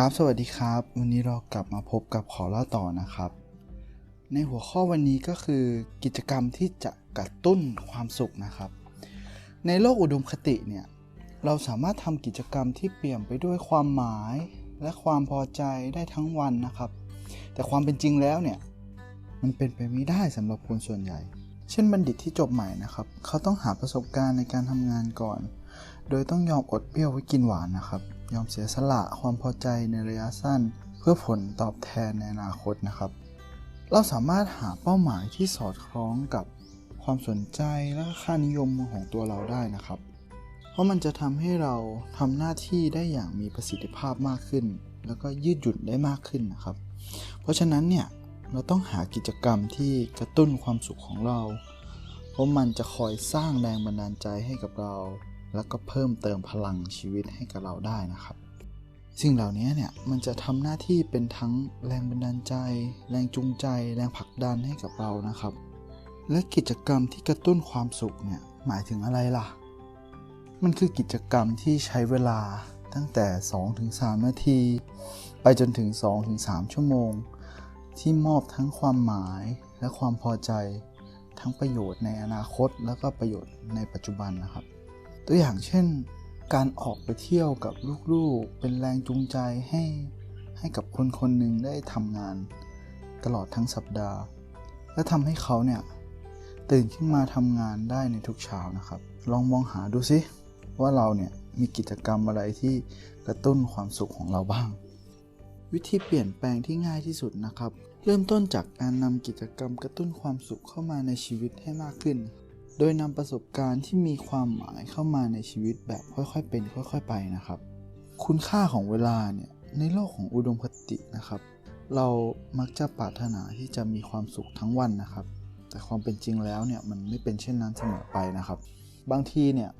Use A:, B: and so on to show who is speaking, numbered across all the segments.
A: ครับ สวัสดีครับ วันนี้เรากลับมาพบกับขอเล่าต่อนะครับ ในหัวข้อวันนี้ก็คือกิจกรรมที่จะกระตุ้นความสุขนะครับ ในโลกอุดมคติเนี่ย เราสามารถทำกิจกรรมที่เปี่ยมไปด้วยความหมายและความพอใจได้ทั้งวันนะครับ แต่ความเป็นจริงแล้วเนี่ย มันเป็นไปไม่ได้สำหรับคนส่วนใหญ่ เช่นบัณฑิตที่จบใหม่นะครับ เขาต้องหาประสบการณ์ในการทำงานก่อน โดยต้องยอมอดเปรี้ยวไว้กินหวานนะครับ ยอมเสียสละความพอใจในระยะสั้น เพื่อผลตอบแทนในอนาคตนะครับ เราสามารถหาเป้าหมายที่สอดคล้องกับความสนใจและค่านิยมของตัวเราได้นะครับ เพราะมันจะทำให้เราทำหน้าที่ได้อย่างมีประสิทธิภาพมากขึ้น แล้วก็ยืดหยุ่นได้มากขึ้นนะครับ เพราะฉะนั้นเนี่ยเราต้องหากิจกรรมที่กระตุ้นความสุขของเรา เพราะมันจะคอยสร้างแรงบันดาลใจให้กับเรา แล้วก็เพิ่มเติมพลังชีวิตให้กับเราได้นะครับ สิ่งเหล่านี้เนี่ยมันจะทำหน้าที่เป็นทั้งแรงบันดาลใจ แรงจูงใจ แรงผลักดันให้กับเรานะครับ และกิจกรรมที่กระตุ้นความสุขเนี่ยหมายถึงอะไรล่ะ มันคือกิจกรรมที่ใช้เวลาตั้งแต่ 2-3 นาที ไปจนถึง 2-3 ชั่วโมง ที่มอบทั้งความหมายและความพอใจ ทั้งประโยชน์ในอนาคต แล้วก็ประโยชน์ในปัจจุบันนะครับ ตัวอย่างเช่น การออกไปเที่ยวกับลูกๆ เป็นแรงจูงใจให้ให้กับคนคนหนึ่งได้ทำงาน ตลอดทั้งสัปดาห์ และทำให้เขาเนี่ยตื่นขึ้นมาทำงานได้ในทุกเช้านะครับ ลองมองหาดูสิว่าเราเนี่ยมีกิจกรรมอะไรที่กระตุ้นความสุขของเราบ้าง วิธีเปลี่ยนแปลงที่ง่ายที่สุดนะครับ เริ่มต้นจากการนำกิจกรรมกระตุ้นความสุขเข้ามาในชีวิตให้มากขึ้น โดยนำประสบการณ์ที่มีความหมายเข้ามาในชีวิตแบบค่อยๆเป็นค่อย ๆ ไปนะครับ คุณค่าของเวลาเนี่ยในโลกของอุดมคตินะครับ เรามักจะปรารถนาที่จะมีความสุขทั้งวันนะครับ แต่ความเป็นจริงแล้วเนี่ยมันไม่เป็นเช่นนั้นเสมอไปนะครับ บางทีเนี่ย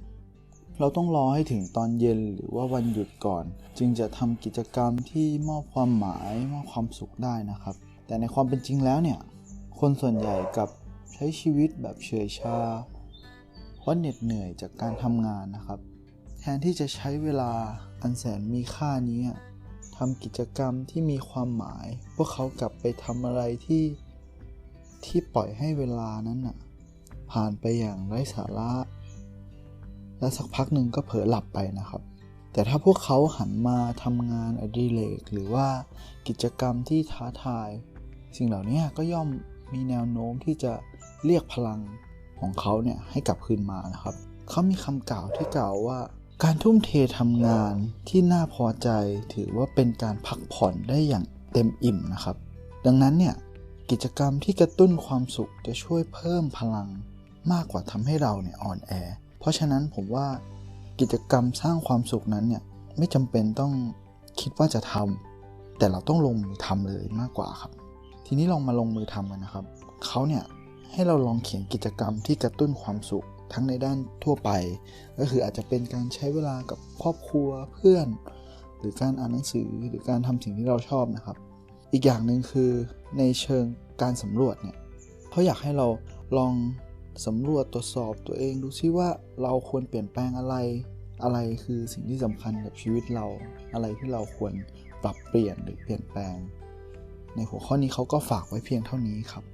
A: เราต้องรอให้ถึงตอนเย็นหรือว่าวันหยุดก่อน จึงจะทำกิจกรรมที่มอบความหมายมอบความสุขได้นะครับ แต่ในความเป็นจริงแล้วเนี่ยคนส่วนใหญ่กับ ใช้ชีวิตแบบเฉยชาเพราะเหน็ดเหนื่อยจากการทำงานนะครับ แทนที่จะใช้เวลาอันแสนมีค่านี้ทำกิจกรรมที่มีความหมาย พวกเขากลับไปทำอะไรที่ที่ปล่อยให้เวลานั้นน่ะ ผ่านไปอย่างไร้สาระ และสักพักหนึ่งก็เผลอหลับไปนะครับ แต่ถ้าพวกเขาหันมาทำงานอดิเรกหรือว่ากิจกรรมที่ท้าทาย สิ่งเหล่านี้ก็ย่อม มีแนวโน้มที่จะเรียกพลังของเขาเนี่ยให้กลับคืนมานะครับ เขามีคำกล่าวที่กล่าวว่า การทุ่มเททำงานที่น่าพอใจถือว่าเป็นการพักผ่อนได้อย่างเต็มอิ่มนะครับ ดังนั้นเนี่ยกิจกรรมที่กระตุ้นความสุขจะช่วยเพิ่มพลังมากกว่าทำให้เราเนี่ยอ่อนแอ เพราะฉะนั้นผมว่ากิจกรรมสร้างความสุขนั้นเนี่ยไม่จำเป็นต้องคิดว่าจะทำแต่เราต้องลงมือทำเลยมากกว่าครับ ทีนี้ลองมาลงมือทำกันนะครับ เขาเนี่ยให้เราลองเขียนกิจกรรมที่กระตุ้นความสุขทั้งในด้านทั่วไป ก็คืออาจจะเป็นการใช้เวลากับครอบครัวเพื่อน หรือการอ่านหนังสือหรือการทำสิ่งที่เราชอบนะครับ อีกอย่างหนึ่งคือในเชิงการสำรวจเนี่ยเขาอยากให้เราลองสำรวจตรวจสอบตัวเองดูซิว่าเราควรเปลี่ยนแปลงอะไร อะไรคือสิ่งที่สำคัญกับชีวิตเรา อะไรที่เราควรปรับเปลี่ยนหรือเปลี่ยนแปลง ในหัวข้อนี้เขาก็ฝากไว้เพียงเท่านี้ครับ